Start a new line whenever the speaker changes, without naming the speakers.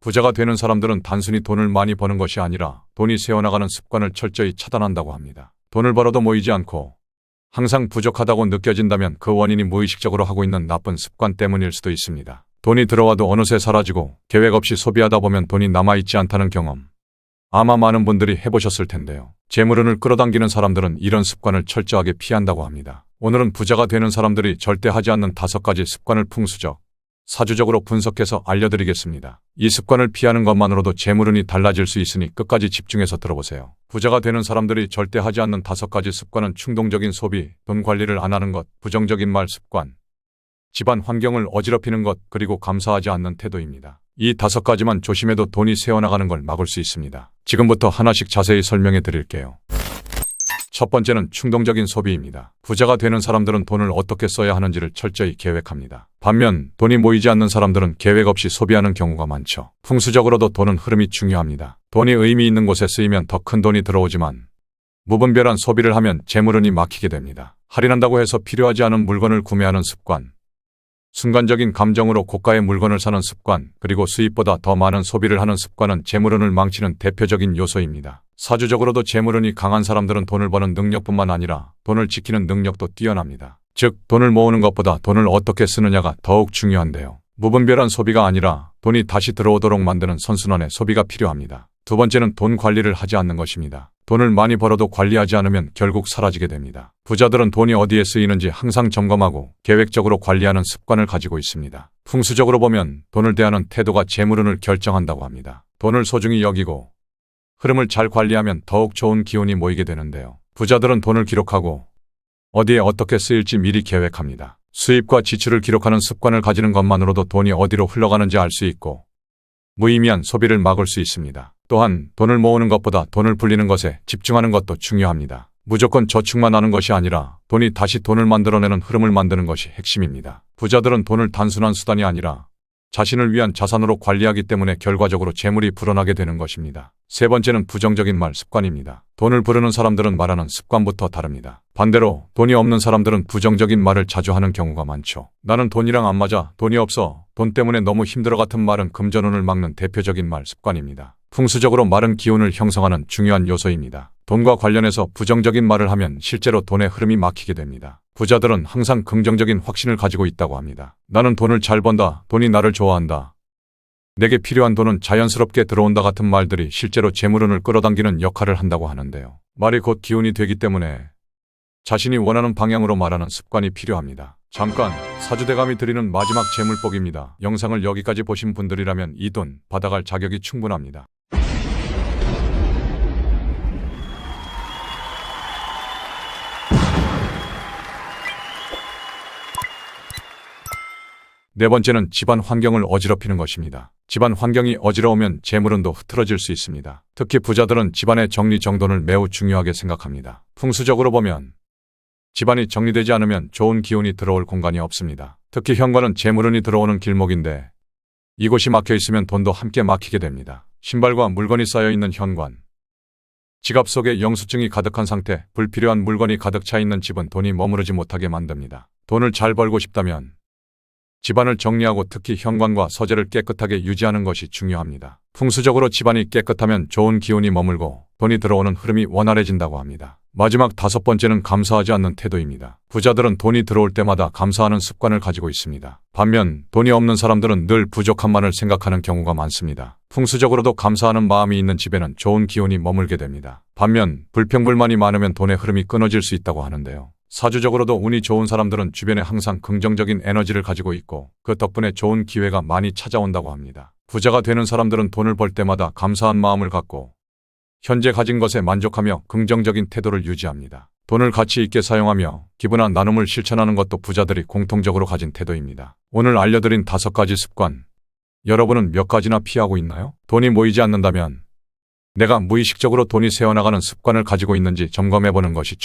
부자가 되는 사람들은 단순히 돈을 많이 버는 것이 아니라 돈이 새어나가는 습관을 철저히 차단한다고 합니다. 돈을 벌어도 모이지 않고 항상 부족하다고 느껴진다면 그 원인이 무의식적으로 하고 있는 나쁜 습관 때문일 수도 있습니다. 돈이 들어와도 어느새 사라지고 계획 없이 소비하다 보면 돈이 남아있지 않다는 경험. 아마 많은 분들이 해보셨을 텐데요. 재물운을 끌어당기는 사람들은 이런 습관을 철저하게 피한다고 합니다. 오늘은 부자가 되는 사람들이 절대 하지 않는 다섯 가지 습관을 풍수적, 사주적으로 분석해서 알려드리겠습니다. 이 습관을 피하는 것만으로도 재물운이 달라질 수 있으니 끝까지 집중해서 들어보세요. 부자가 되는 사람들이 절대 하지 않는 다섯 가지 습관은 충동적인 소비, 돈 관리를 안 하는 것, 부정적인 말 습관, 집안 환경을 어지럽히는 것, 그리고 감사하지 않는 태도입니다. 이 다섯 가지만 조심해도 돈이 새어나가는 걸 막을 수 있습니다. 지금부터 하나씩 자세히 설명해 드릴게요. 첫 번째는 충동적인 소비입니다. 부자가 되는 사람들은 돈을 어떻게 써야 하는지를 철저히 계획합니다. 반면 돈이 모이지 않는 사람들은 계획 없이 소비하는 경우가 많죠. 풍수적으로도 돈은 흐름이 중요합니다. 돈이 의미 있는 곳에 쓰이면 더 큰 돈이 들어오지만 무분별한 소비를 하면 재물운이 막히게 됩니다. 할인한다고 해서 필요하지 않은 물건을 구매하는 습관, 순간적인 감정으로 고가의 물건을 사는 습관, 그리고 수입보다 더 많은 소비를 하는 습관은 재물운을 망치는 대표적인 요소입니다. 사주적으로도 재물운이 강한 사람들은 돈을 버는 능력뿐만 아니라 돈을 지키는 능력도 뛰어납니다. 즉, 돈을 모으는 것보다 돈을 어떻게 쓰느냐가 더욱 중요한데요. 무분별한 소비가 아니라 돈이 다시 들어오도록 만드는 선순환의 소비가 필요합니다. 두 번째는 돈 관리를 하지 않는 것입니다. 돈을 많이 벌어도 관리하지 않으면 결국 사라지게 됩니다. 부자들은 돈이 어디에 쓰이는지 항상 점검하고 계획적으로 관리하는 습관을 가지고 있습니다. 풍수적으로 보면 돈을 대하는 태도가 재물운을 결정한다고 합니다. 돈을 소중히 여기고 흐름을 잘 관리하면 더욱 좋은 기운이 모이게 되는데요. 부자들은 돈을 기록하고 어디에 어떻게 쓰일지 미리 계획합니다. 수입과 지출을 기록하는 습관을 가지는 것만으로도 돈이 어디로 흘러가는지 알 수 있고 무의미한 소비를 막을 수 있습니다. 또한 돈을 모으는 것보다 돈을 불리는 것에 집중하는 것도 중요합니다. 무조건 저축만 하는 것이 아니라 돈이 다시 돈을 만들어내는 흐름을 만드는 것이 핵심입니다. 부자들은 돈을 단순한 수단이 아니라 자신을 위한 자산으로 관리하기 때문에 결과적으로 재물이 불어나게 되는 것입니다. 세 번째는 부정적인 말 습관입니다. 돈을 부르는 사람들은 말하는 습관부터 다릅니다. 반대로 돈이 없는 사람들은 부정적인 말을 자주 하는 경우가 많죠. 나는 돈이랑 안 맞아. 돈이 없어. 돈 때문에 너무 힘들어 같은 말은 금전운을 막는 대표적인 말 습관입니다. 풍수적으로 마른 기운을 형성하는 중요한 요소입니다. 돈과 관련해서 부정적인 말을 하면 실제로 돈의 흐름이 막히게 됩니다. 부자들은 항상 긍정적인 확신을 가지고 있다고 합니다. 나는 돈을 잘 번다. 돈이 나를 좋아한다. 내게 필요한 돈은 자연스럽게 들어온다 같은 말들이 실제로 재물운을 끌어당기는 역할을 한다고 하는데요. 말이 곧 기운이 되기 때문에 자신이 원하는 방향으로 말하는 습관이 필요합니다. 잠깐 사주대감이 드리는 마지막 재물복입니다. 영상을 여기까지 보신 분들이라면 이 돈 받아갈 자격이 충분합니다. 네 번째는 집안 환경을 어지럽히는 것입니다. 집안 환경이 어지러우면 재물운도 흐트러질 수 있습니다. 특히 부자들은 집안의 정리정돈을 매우 중요하게 생각합니다. 풍수적으로 보면 집안이 정리되지 않으면 좋은 기운이 들어올 공간이 없습니다. 특히 현관은 재물운이 들어오는 길목인데 이곳이 막혀 있으면 돈도 함께 막히게 됩니다. 신발과 물건이 쌓여 있는 현관. 지갑 속에 영수증이 가득한 상태, 불필요한 물건이 가득 차 있는 집은 돈이 머무르지 못하게 만듭니다. 돈을 잘 벌고 싶다면 집안을 정리하고 특히 현관과 서재를 깨끗하게 유지하는 것이 중요합니다. 풍수적으로 집안이 깨끗하면 좋은 기운이 머물고 돈이 들어오는 흐름이 원활해진다고 합니다. 마지막 다섯 번째는 감사하지 않는 태도입니다. 부자들은 돈이 들어올 때마다 감사하는 습관을 가지고 있습니다. 반면 돈이 없는 사람들은 늘 부족한만을 생각하는 경우가 많습니다. 풍수적으로도 감사하는 마음이 있는 집에는 좋은 기운이 머물게 됩니다. 반면 불평불만이 많으면 돈의 흐름이 끊어질 수 있다고 하는데요. 사주적으로도 운이 좋은 사람들은 주변에 항상 긍정적인 에너지를 가지고 있고 그 덕분에 좋은 기회가 많이 찾아온다고 합니다. 부자가 되는 사람들은 돈을 벌 때마다 감사한 마음을 갖고 현재 가진 것에 만족하며 긍정적인 태도를 유지합니다. 돈을 가치 있게 사용하며 기부나 나눔을 실천하는 것도 부자들이 공통적으로 가진 태도입니다. 오늘 알려드린 다섯 가지 습관. 여러분은 몇 가지나 피하고 있나요? 돈이 모이지 않는다면 내가 무의식적으로 돈이 새어나가는 습관을 가지고 있는지 점검해 보는 것이